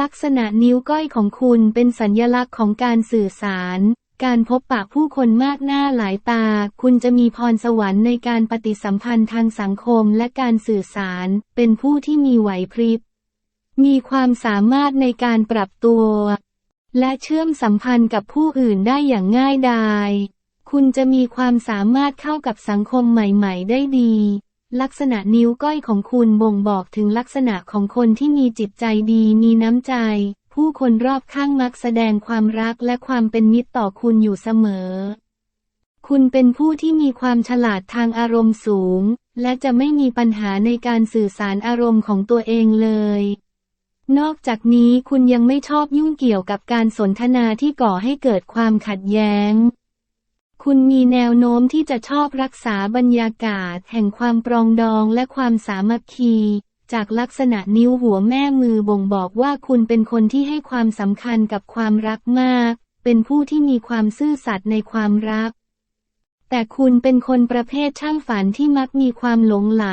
ลักษณะนิ้วก้อยของคุณเป็นสัญลักษณ์ของการสื่อสาร การพบปะผู้คนมากหน้าหลายตา คุณจะมีพรสวรรค์ในการปฏิสัมพันธ์ทางสังคมและการสื่อสาร เป็นผู้ที่มีไหวพริบ มีความสามารถในการปรับตัว และเชื่อมสัมพันธ์กับผู้อื่นได้อย่างง่ายดาย คุณจะมีความสามารถเข้ากับสังคมใหม่ ๆ ได้ดี ลักษณะนิ้วก้อยของคุณบ่งบอกถึงลักษณะของคนที่มีจิตใจดีมีน้ำใจ ผู้คนรอบข้างมักแสดงความรักและความเป็นมิตรต่อคุณอยู่เสมอ คุณเป็นผู้ที่มีความฉลาดทางอารมณ์สูง และจะไม่มีปัญหาในการสื่อสารอารมณ์ของตัวเองเลย นอกจากนี้คุณยังไม่ชอบยุ่งเกี่ยวกับการสนทนาที่ก่อให้เกิดความขัดแย้ง คุณมีแนวโน้มที่จะชอบรักษาบรรยากาศแห่งความปรองดองและความสามัคคี จากลักษณะนิ้วหัวแม่มือบ่งบอกว่าคุณเป็นคนที่ให้ความสำคัญกับความรักมาก เป็นผู้ที่มีความซื่อสัตย์ในความรัก แต่คุณเป็นคนประเภทช่างฝันที่มักมีความหลงไหล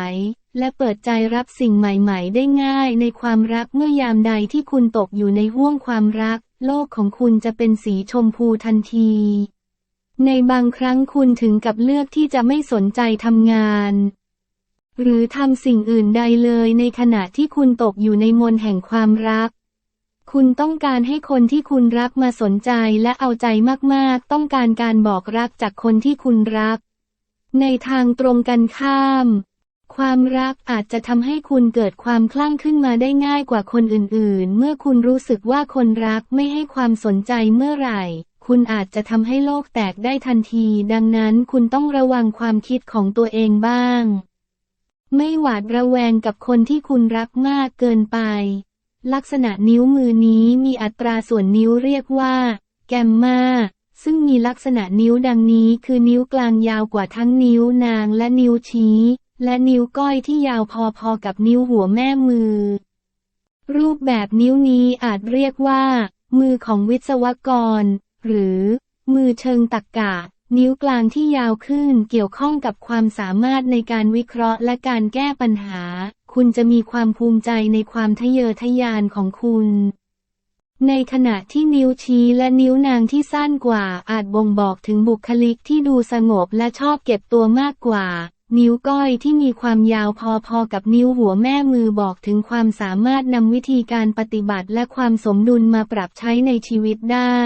และเปิดใจรับสิ่งใหม่ๆ ได้ง่ายในความรักเมื่อยามใดที่คุณตกอยู่ในห่วงความรัก โลกของคุณจะเป็นสีชมพูทันที ในบางครั้งคุณถึงกับเลือกที่จะไม่สนใจทำงาน หรือทำสิ่งอื่นใดเลยในขณะที่คุณตกอยู่ในมนแห่งความรัก คุณต้องการให้คนที่คุณรักมาสนใจและเอาใจมากๆ ต้องการการบอกรักจากคนที่คุณรัก ในทางตรงกันข้าม ความรักอาจจะทำให้คุณเกิดความคลั่งขึ้นมาได้ง่ายกว่าคนอื่นๆ เมื่อคุณรู้สึกว่าคนรักไม่ให้ความสนใจเมื่อไหร่ คุณอาจจะทำให้โลกแตกได้ทันที ดังนั้นคุณต้องระวังความคิดของตัวเองบ้าง ไม่หวาดระแวงกับคนที่คุณรักมากเกินไป ลักษณะนิ้วมือนี้มีอัตราส่วนนิ้วเรียกว่า แกมมาซึ่งมีลักษณะนิ้วดังนี้คือนิ้วกลางยาวกว่าทั้งนิ้วนางและนิ้วชี้ และนิ้วก้อยที่ยาวพอๆกับนิ้วหัวแม่มือ รูปแบบนิ้วนี้อาจเรียกว่า มือของวิศวกร หรือ มือเชิงตักกะ นิ้วกลางที่ยาวขึ้นเกี่ยวข้องกับความสามารถในการวิเคราะห์และการแก้ปัญหา คุณจะมีความภูมิใจในความทะเยอทะยานของคุณในขณะที่นิ้วชี้และนิ้วนางที่สั้นกว่าอาจบ่งบอกถึงบุคลิกที่ดูสงบและชอบเก็บตัวมากกว่า นิ้วก้อยที่มีความยาวพอๆกับนิ้วหัวแม่มือบอกถึงความสามารถนำวิธีการปฏิบัติและความสมดุลมาปรับใช้ในชีวิตได้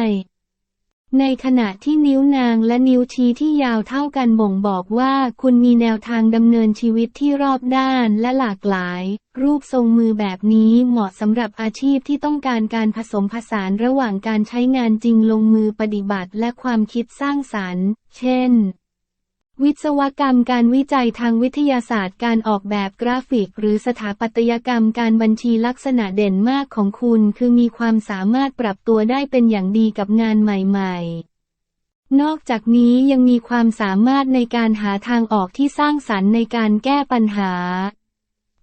ในขณะที่นิ้วนางและนิ้วชี้ที่ยาวเท่ากันบ่งบอกว่า คุณมีแนวทางดำเนินชีวิตที่รอบด้านและหลากหลาย รูปทรงมือแบบนี้เหมาะสำหรับอาชีพที่ต้องการการผสมผสานระหว่างการใช้งานจริงลงมือปฏิบัติและความคิดสร้างสรรค์ เช่น วิศวกรรมการวิจัยทางวิทยาศาสตร์การออกแบบกราฟิก หรือสถาปัตยกรรมการบัญชีลักษณะเด่นมากของคุณ คือมีความสามารถปรับตัวได้เป็นอย่างดีกับงานใหม่ๆ นอกจากนี้ยังมีความสามารถในการหาทางออกที่สร้างสรรค์ในการแก้ปัญหา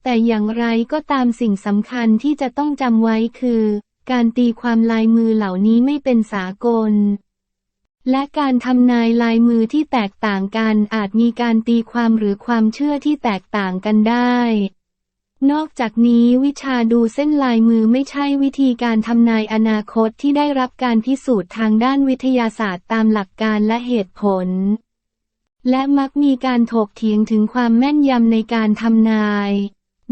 แต่อย่างไรก็ตามสิ่งสำคัญที่จะต้องจำไว้คือ การตีความลายมือเหล่านี้ไม่เป็นสากล และการทำนายลายมือที่แตกต่างกันอาจมีการตีความหรือความเชื่อที่แตกต่างกันได้ นอกจากนี้วิชาดูเส้นลายมือไม่ใช่วิธีการทำนายอนาคตที่ได้รับการพิสูจน์ทางด้านวิทยาศาสตร์ตามหลักการและเหตุผล และมักมีการถกเถียงถึงความแม่นยำในการทำนาย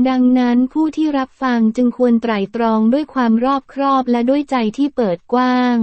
ดังนั้นผู้ที่รับฟังจึงควรไตร่ตรองด้วยความรอบครอบและด้วยใจที่เปิดกว้าง